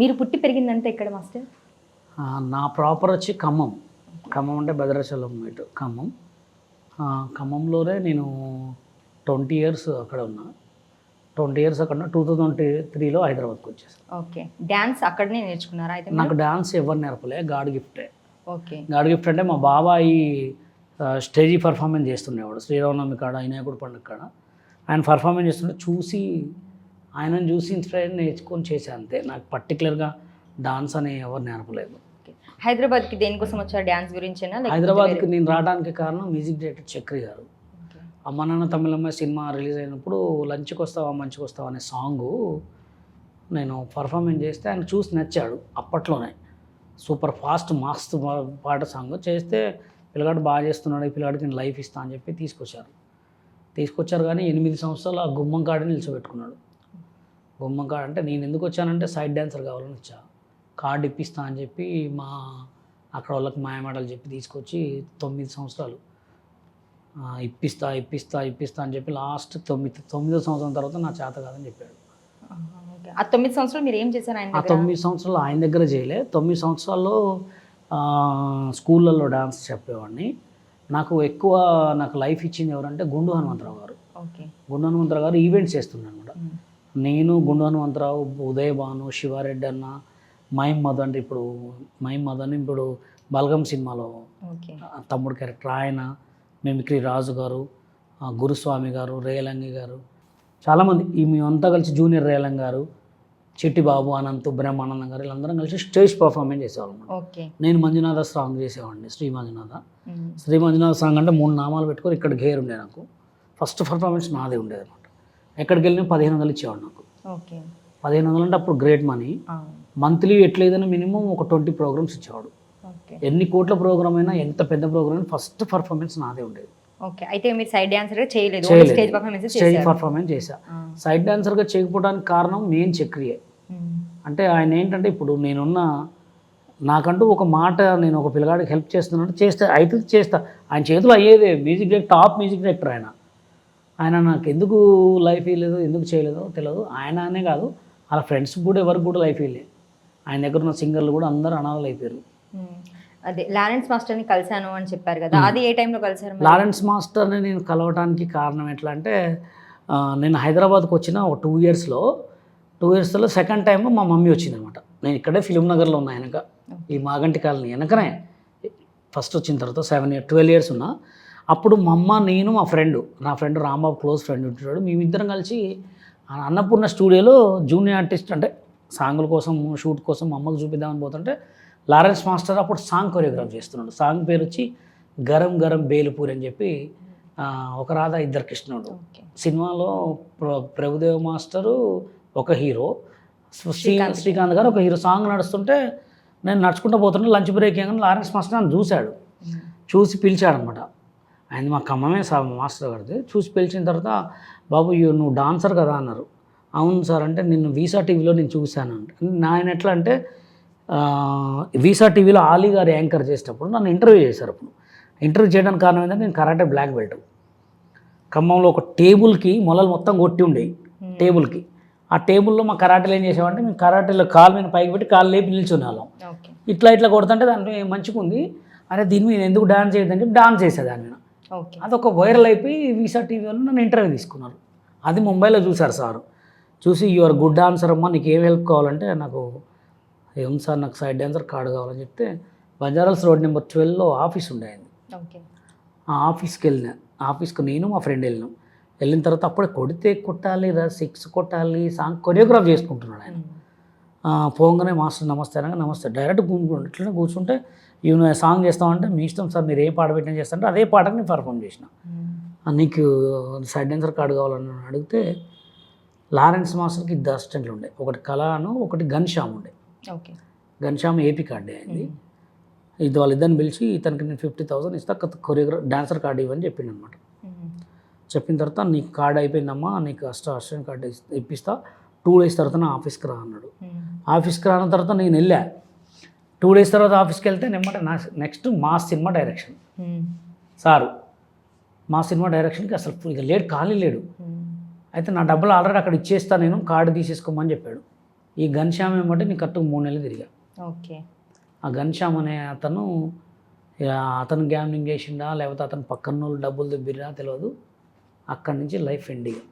మీరు పుట్టి పెరిగిందంటే ఎక్కడ మాస్టర్? నా ప్రాపర్ వచ్చి ఖమ్మం. ఖమ్మం అంటే భద్రాచలం ఇటు ఖమ్మం. ఖమ్మంలోనే నేను ట్వంటీ ఇయర్స్ అక్కడ ఉన్నా. ట్వంటీ ఇయర్స్ అక్కడ టూ థౌజండ్ త్రీలో హైదరాబాద్కి వచ్చేసాను ఓకే. డ్యాన్స్ అక్కడనే నేర్చుకున్నారా అయితే? నాకు డాన్స్ ఎవరు నేర్పలే గాడ్ గిఫ్టే. ఓకే. గాడ్ గిఫ్ట్ అంటే మా బాబాయి స్టేజీ పర్ఫార్మెన్స్ చేస్తుండేవాడు. శ్రీరామనవమి కాడ వినాయకుడు పండుగ కాడ. ఆయన పర్ఫార్మెన్స్ చేస్తుంటే చూసి ఆయనను చూసి ఇన్స్పైర్ నేర్చుకొని చేశాను అంతే. నాకు పర్టికులర్గా డాన్స్ అని ఎవరు నేర్పలేదు. హైదరాబాద్కి దేనికోసం వచ్చారు డ్యాన్స్ గురించేనా? లేకపోతే హైదరాబాద్కి నేను రావడానికి కారణం మ్యూజిక్ డైరెక్టర్ చక్రి గారు. అమ్మ నాన్న తమిళమ్మాయి సినిమా రిలీజ్ అయినప్పుడు లంచ్కి వస్తావా మంచికి వస్తావా అనే సాంగు నేను పర్ఫార్మెన్స్ చేస్తే ఆయన చూసి నచ్చాడు అప్పట్లోనే. సూపర్ ఫాస్ట్ మాస్ట్ పాట సాంగ్. చేస్తే పిల్లగాడు బాగా చేస్తున్నాడు ఈ పిల్లగాడికి నేను లైఫ్ ఇస్తా అని చెప్పి తీసుకొచ్చారు. తీసుకొచ్చారు కానీ ఎనిమిది సంవత్సరాలు ఆ గుమ్మం కాడని నిలిచిపెట్టుకున్నాడు గుమ్మం కాడ అంటే నేను ఎందుకు వచ్చానంటే సైడ్ డాన్సర్ కావాలని వచ్చా. కార్డు ఇప్పిస్తా అని చెప్పి మా అక్కడ వాళ్ళకి మాయమాటలు చెప్పి తీసుకొచ్చి తొమ్మిది సంవత్సరాలు. ఇప్పిస్తా ఇప్పిస్తా ఇప్పిస్తా అని చెప్పి లాస్ట్ తొమ్మిది తొమ్మిదో సంవత్సరం తర్వాత నా చేత కాదని చెప్పాడు. ఆ తొమ్మిది సంవత్సరాలు మీరు ఏం చేశారు ఆయన ఆ? తొమ్మిది సంవత్సరాలు ఆయన దగ్గర చేయలే. తొమ్మిది సంవత్సరాల్లో స్కూళ్ళల్లో డాన్స్ చెప్పేవాడిని. నాకు ఎక్కువ నాకు లైఫ్ ఇచ్చింది ఎవరంటే గుండు హనుమంతరావు గారు. ఓకే. గుండు హనుమంతరావు గారు ఈవెంట్స్ చేస్తున్నాను. నేను గుండు హనుమంతరావు ఉదయ్ భాను శివారెడ్డి అన్న మైమ్ మధు అంటే ఇప్పుడు మైమ్ మధు అని ఇప్పుడు బల్గం సినిమాలో తమ్ముడు క్యారెక్టర్. ఆయన మిమిక్రీ రాజు గారు గురుస్వామి గారు రేలంగి గారు. చాలామంది ఈ మేమంతా కలిసి జూనియర్ రేలంగ్ గారు చిట్టిబాబు అనంత్ బ్రహ్మానందం గారు వీళ్ళందరం కలిసి స్టేజ్ పర్ఫార్మెన్స్ చేసేవాళ్ళం. నేను మంజునాథ సాంగ్ చేసేవాడిని శ్రీ మంజునాథ. శ్రీ మంజునాథ సాంగ్ అంటే మూడు నామాలు పెట్టుకొని ఇక్కడ గేర్ ఉండే నాకు. ఫస్ట్ పర్ఫార్మెన్స్ నాదే ఉండేది అనమాట ఎక్కడికి వెళ్ళినా పదిహేను వందలు ఇచ్చేవాడు నాకు. ఓకే. పదిహేను వందలు అంటే అప్పుడు గ్రేట్ మనీ. మంత్లీ ఎట్లేదైనా మినిమం ఒక ట్వంటీ ప్రోగ్రామ్స్ ఇచ్చేవాడు. ఎన్ని కోట్ల ప్రోగ్రామ్ అయినా ఎంత పెద్ద ప్రోగ్రామ్ అయినా ఫస్ట్ పర్ఫార్మెన్స్ నాదే ఉండేది. ఓకే. అయితే మీరు సైడ్ డాన్సర్గా చేయలేదు. చేయలేదు. స్టేజ్ పర్ఫార్మెన్స్ స్టేజ్ చేశారు. పర్ఫార్మెన్స్ చేశా. ఆ, సైడ్ డాన్సర్గా చేయకపోవడానికి కారణం మెయిన్ చక్రియే. అంటే ఆయన ఏంటంటే ఇప్పుడు నేనున్న నాకంటూ ఒక మాట నేను ఒక పిల్లగాడికి హెల్ప్ చేస్తున్నాను చేస్తే అయితే చేస్తా. ఆయన చేతిలో అయ్యేదే. Music director top music director ఆయన. ఆయన నాకు ఎందుకు లైఫ్ ఇవ్వలేదు ఎందుకు చేయలేదో తెలియదు ఆయన అనే కాదు వాళ్ళ ఫ్రెండ్స్ కూడా ఎవరికి కూడా లైఫ్ ఇవ్వలేదు ఆయన దగ్గర ఉన్న సింగర్లు కూడా అందరూ అనాథలు అయిపోయారు. అదే లారెన్స్ మాస్టర్ని కలిశాను అని చెప్పారు కదా. అది ఏ టైంలో కలిసారు మరి? లారెన్స్ మాస్టర్ని నేను కలవడానికి కారణం ఎట్లా అంటే నేను హైదరాబాద్కి వచ్చిన ఒక టూ ఇయర్స్లో టూ ఇయర్స్లో సెకండ్ టైం మా మమ్మీ వచ్చింది అనమాట నేను ఇక్కడే ఫిలిం నగర్లో ఉన్నా వెనక. ఈ మాగంటి కాలనీ వెనకనే. ఫస్ట్ వచ్చిన తర్వాత సెవెన్ ఇయర్ ట్వెల్వ్ ఇయర్స్ ఉన్నా. అప్పుడు మా అమ్మ నేను మా ఫ్రెండ్ నా ఫ్రెండ్ రాంబాబు క్లోజ్ ఫ్రెండ్ ఉంటాడు. మేమిద్దరం కలిసి ఆ అన్నపూర్ణ స్టూడియోలో జూనియర్ ఆర్టిస్ట్ అంటే సాంగుల కోసం షూట్ కోసం మా అమ్మకు చూపిద్దామని పోతుంటే లారెన్స్ మాస్టర్ అప్పుడు సాంగ్ కొరియోగ్రాఫ్ చేస్తున్నాడు. సాంగ్ పేరు వచ్చి గరం గరం బేలుపూరి అని చెప్పి ఒక రాధ ఇద్దరు కృష్ణుడు సినిమాలో ప్ర- ప్రభుదేవ మాస్టరు ఒక హీరో శ్రీ శ్రీకాంత్. శ్రీకాంత్ గారు ఒక హీరో. సాంగ్ నడుస్తుంటే నేను నడుచుకుంటూ పోతుంటే లంచ్ బ్రేక్ ఏమని లారెన్స్ మాస్టర్ నన్ను చూశాడు. చూసి పిలిచాడనమాట. ఆయన మా ఖమ్మమే సా మాస్టర్ గారిది. చూసి పిలిచిన తర్వాత బాబు నువ్వు డాన్సర్ కదా అన్నారు. అవును సార్ అంటే నిన్ను వీసా టీవీలో నేను చూశాను అంటే నా ఆయన ఎట్లా అంటే వీసా టీవీలో ఆలీ గారు యాంకర్ చేసేటప్పుడు నన్ను ఇంటర్వ్యూ చేశారు అప్పుడు. ఇంటర్వ్యూ చేయడానికి కారణం ఏంటంటే నేను కరాటే బ్లాక్ బెల్ట్. ఖమ్మంలో ఒక టేబుల్కి మొలలు మొత్తం కొట్టి ఉండేవి. టేబుల్కి. ఆ టేబుల్లో మా కరాటేలు ఏం చేసామంటే మేము కరాటేలో కాలు మీద పైకి పెట్టి కాలు లేపి నిల్చునే వాళ్ళం ఓకే. ఇట్లా ఇట్లా కొడుతుంటే దాంట్లో మంచిగా ఉంది అరే దీని మీద ఎందుకు డాన్స్ చెప్పి డాన్స్ చేసేది దాని మీద. ఓకే అదొక వైరల్ అయిపోయి వీసా టీవీ వాళ్ళు నన్ను ఇంటర్వ్యూ తీసుకున్నారు. అది ముంబైలో చూశారు సార్. చూసి యువర్ గుడ్ డాన్సర్ అమ్మా నీకు ఏం హెల్ప్ కావాలంటే నాకు ఏం సార్ నాకు సైడ్ డాన్సర్ కార్డు కావాలని చెప్తే బంజారాల్స్ రోడ్ నెంబర్ ట్వెల్వ్లో ఆఫీస్ ఉండేది ఓకే. ఆ ఆఫీస్కి వెళ్ళిన ఆఫీస్కి నేను మా ఫ్రెండ్ వెళ్ళినాం. వెళ్ళిన తర్వాత అప్పుడే కొడితే కొట్టాలి రా సిక్స్ కొట్టాలి సాంగ్ కొరియోగ్రాఫ్ చేసుకుంటున్నాడు ఆయన. పోగానే మాస్టర్ నమస్తే అనగా నమస్తే డైరెక్ట్ ఇట్లనే కూర్చుంటే ఈయన సాంగ్ చేస్తామంటే మీ ఇష్టం సార్ మీరు ఏ పాట పెట్టినా చేస్తారంటే అదే పాటకు నేను పర్ఫామ్ చేసిన. నీకు సైడ్ డాన్సర్ కార్డు కావాలని అడిగితే లారెన్స్ మాస్టర్కి ఇద్దరు అసిస్టెంట్లు ఉండే. ఒకటి కళాను ఒకటి ఘన్శ్యామ్ ఉండే. ఓకే. ఘన్శ్యామ్ ఏపీ కార్డే అయింది. ఇది వాళ్ళిద్దరిని పిలిచి ఇతనికి నేను ఫిఫ్టీ థౌసండ్ ఇస్తా కొరియోగ్రాఫ్ డాన్సర్ కార్డు ఇవ్వని చెప్పిండు అనమాట. చెప్పిన తర్వాత నీకు కార్డు అయిపోయిందమ్మా నీకు అష్ట అసిస్టెంట్ కార్డు ఇప్పిస్తా టూ డేస్ తర్వాత నా ఆఫీస్కి రా అన్నాడు. ఆఫీస్కి రాన తర్వాత నేను వెళ్ళా. టూ డేస్ తర్వాత ఆఫీస్కి వెళ్తే నెమ్మట నా నెక్స్ట్ మా సినిమా డైరెక్షన్ hmm. సారు మా సినిమా డైరెక్షన్కి అసలు ఇక లేడు ఖాళీ లేడు. Hmm. అయితే నా డబ్బులు ఆల్రెడీ అక్కడ ఇచ్చేస్తా నేను కార్డు తీసేసుకోమని చెప్పాడు. ఈ ఘన్శ్యామ్ ఏమంటే నేను కరెక్ట్గా మూడు నెలలు తిరిగా. ఓకే. ఆ ఘన్శ్యామ్ అనే అతను అతను గ్యామ్లింగ్ చేసిండా లేకపోతే అతను పక్కన వాళ్ళు డబ్బులు దిబ్బిరా తెలియదు అక్కడి నుంచి లైఫ్ ఎండింగ్